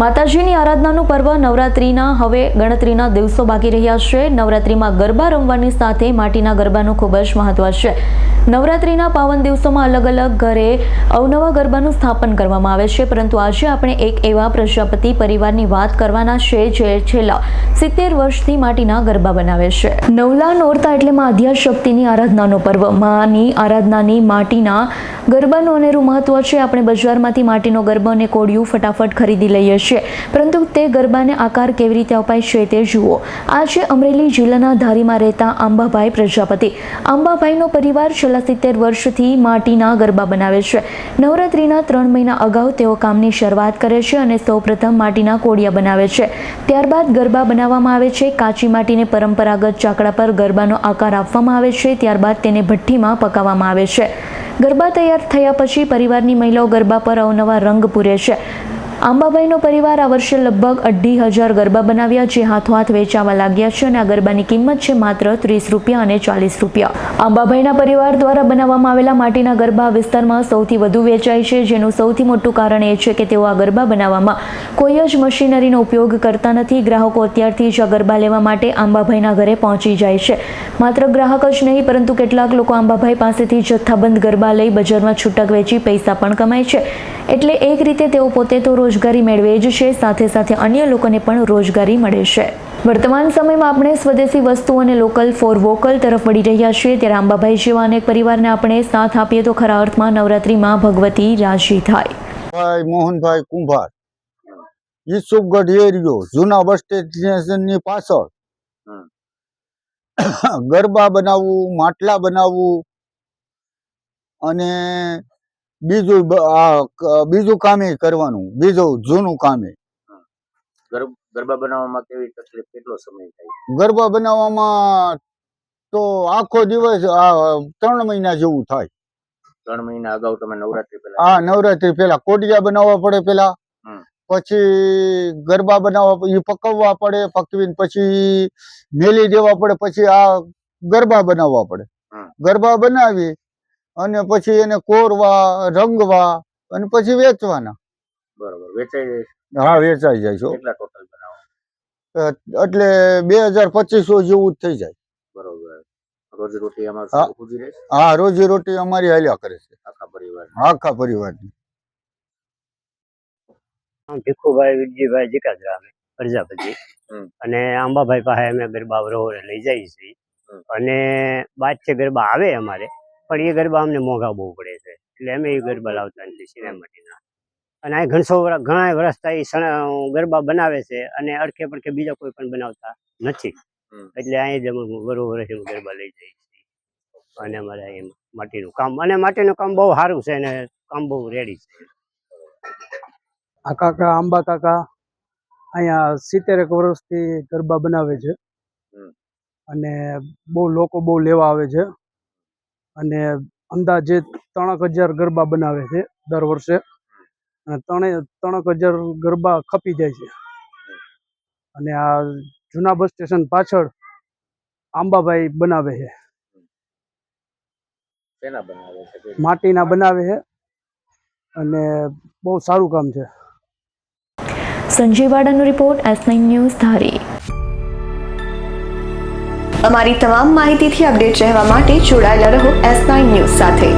માતાજીની આરાધનાનું પર્વ નવરાત્રિના હવે ગણતરીના દિવસો બાકી રહ્યા છે. નવરાત્રિમાં ગરબા રમવાની સાથે માટીના ગરબાનું ખૂબ જ મહત્વ છે. નવરાત્રિના પાવન દિવસોમાં અલગ અલગ ઘરે અવનવા ગરબાનું સ્થાપન કરવામાં આવે છે. પરંતુ આજે આપણે એક એવા પ્રજાપતિ પરિવારની વાત કરવાના છે જે છેલ્લા સિત્તેર વર્ષથી માટીના ગરબા બનાવે છે. નવલા નોરતા એટલે માં આદ્યાશક્તિની આરાધનાનો પર્વ. માની આરાધનાની માટીના ગરબાનું અનેરું મહત્વ છે. આપણે બજારમાંથી માટીનો ગરબો અને કોડિયું ફટાફટ ખરીદી લઈએ છીએ પરંતુ તે ગરબાને આકાર કેવી રીતે અપાય છે તે જુઓ. આજે અમરેલી જિલ્લાના ધારીમાં રહેતા આંબાભાઈ પ્રજાપતિ. આંબાભાઈનો પરિવાર છેલ્લા સિત્તેર વર્ષથી માટીના ગરબા બનાવે છે. નવરાત્રિના ત્રણ મહિના અગાઉ તેઓ કામની શરૂઆત કરે છે અને સૌપ્રથમ માટીના કોડિયા બનાવે છે. ત્યારબાદ ગરબા બનાવવામાં આવે છે. કાચી માટીને પરંપરાગત ચાકડા પર ગરબાનો આકાર આપવામાં આવે છે. ત્યારબાદ તેને ભઠ્ઠીમાં પકાવવામાં આવે છે. ગરબા તૈયાર થયા પછી પરિવારની મહિલાઓ ગરબા પર અવનવા રંગ પૂરે છે. આંબાભાઈનો પરિવાર આ વર્ષે લગભગ અઢી હજાર ગરબા બનાવ્યા જે હાથોહાથ વેચાવા લાગ્યા છે અને આ ગરબાની કિંમત છે માત્ર ત્રીસ રૂપિયા અને ચાલીસ રૂપિયા. આંબાભાઈના પરિવાર દ્વારા બનાવવામાં આવેલા માટીના ગરબા વિસ્તારમાં સૌથી વધુ વેચાય છે, જેનું સૌથી મોટું કારણ એ છે કે તેઓ આ ગરબા બનાવવામાં કોઈ જ મશીનરીનો ઉપયોગ કરતા નથી. ગ્રાહકો અત્યારથી જ અગરબા ગરબા લેવા માટે આંબાભાઈના ઘરે પહોંચી જાય છે. માત્ર ગ્રાહક જ નહીં, પરંતુ કેટલાક લોકો આંબાભાઈ પાસેથી જથ્થાબંધ ગરબા લઈ બજારમાં છૂટક વેચી પૈસા પણ કમાય છે. એટલે એક રીતે તેઓ પોતે તો રોજગારી મેળવે જ છે, સાથે સાથે અન્ય લોકોને પણ રોજગારી મળે છે. વર્તમાન સમયમાં આપણે સ્વદેશી વસ્તુ અને લોકલ ફોર વોકલ તરફ વળી રહ્યા છીએ. ત્યારે આંબાભાઈ જેવા અનેક પરિવારને આપણે સાથ આપીએ તો ખરા અર્થમાં નવરાત્રિમાં ભગવતી રાજી થાય. ભાઈ, મોહનભાઈ કુંભાર. ઈસુફગઢ એરિયો જૂના બસ સ્ટેશનની પાછળ. હમ. ગરબા બનાવવું માટલા બનાવવું અને બીજું બીજું કામે કરવાનું બીજું જૂનું કામે. ગર- ગરબા બનાવવામાં કેવી તકલીફ કેટલો સમય થાય? ગરબા બનાવવામાં તો આખો દિવસ આ ત્રણ મહિના જેવું થાય. ત્રણ મહિના અગાઉ તમે નવરાત્રી પહેલા હા નવરાત્રી પેલા કોટિયા બનાવવા પડે પેલા. પછી ગરબા બનાવવા એ પકવવા પડે પકવીને પછી મેલી દેવા પડે પછી આ ગરબા બનાવવા પડે. ગરબા બનાવી અને પછી એને કોરવા રંગવા અને પછી વેચવાના. બરોબર વેચાઈ જાય હા વેચાઈ જાય છે એટલે બે હજાર પચીસો જેવું જ થઈ જાય. બરોબર. રોજી રોટી આમાં હા. રોજી રોટી અમારી હાલ્યા કરે છે. આખા પરિવાર આખા પરિવારની. ભીખુભાઈ વિરજીભાઈ જીકાજરામે પ્રજાપતિ. અને આંબાભાઈ પાસે અમે ગરબા વરોવરે લઈ જઈએ છીએ. અને બાદ છે ગરબા આવે અમારે પણ એ ગરબા અમને મોંઘા બહુ પડે છે. એટલે અમે એ ગરબા લાવતા નથી સિનેમાટીના અને આ ઘણસો વર્ષ ઘણા વર્ષ એ ગરબા બનાવે છે અને અડખે પડકે બીજા કોઈ પણ બનાવતા નથી. એટલે અહીં જ અમે વરોવર ગરબા લઈ જઈએ છીએ. અને અમારે માટીનું કામ અને માટીનું કામ બહુ સારું છે અને કામ બહુ રેડી છે. આ કાકા આંબા કાકા અહીંયા સિત્તેરેક વર્ષથી ગરબા બનાવે છે. અને બહુ લોકો બહુ લેવા આવે છે. અને અંદાજે ત્રણેક હજાર ગરબા બનાવે છે દર વર્ષે. અને ત્રણે ત્રણેક હજાર ગરબા ખપી જાય છે. અને આ જૂના બસ સ્ટેશન પાછળ આંબાભાઈ બનાવે છે. શેના બનાવે છે? માટીના બનાવે છે. અને બહુ સારું કામ છે. Sanjay વાડાનો report S nine news Dhari. અમારી તમામ માહિતીથી અપડેટ રહેવા માટે જોડાયેલા રહો એસ નાઇન ન્યૂઝ સાથે.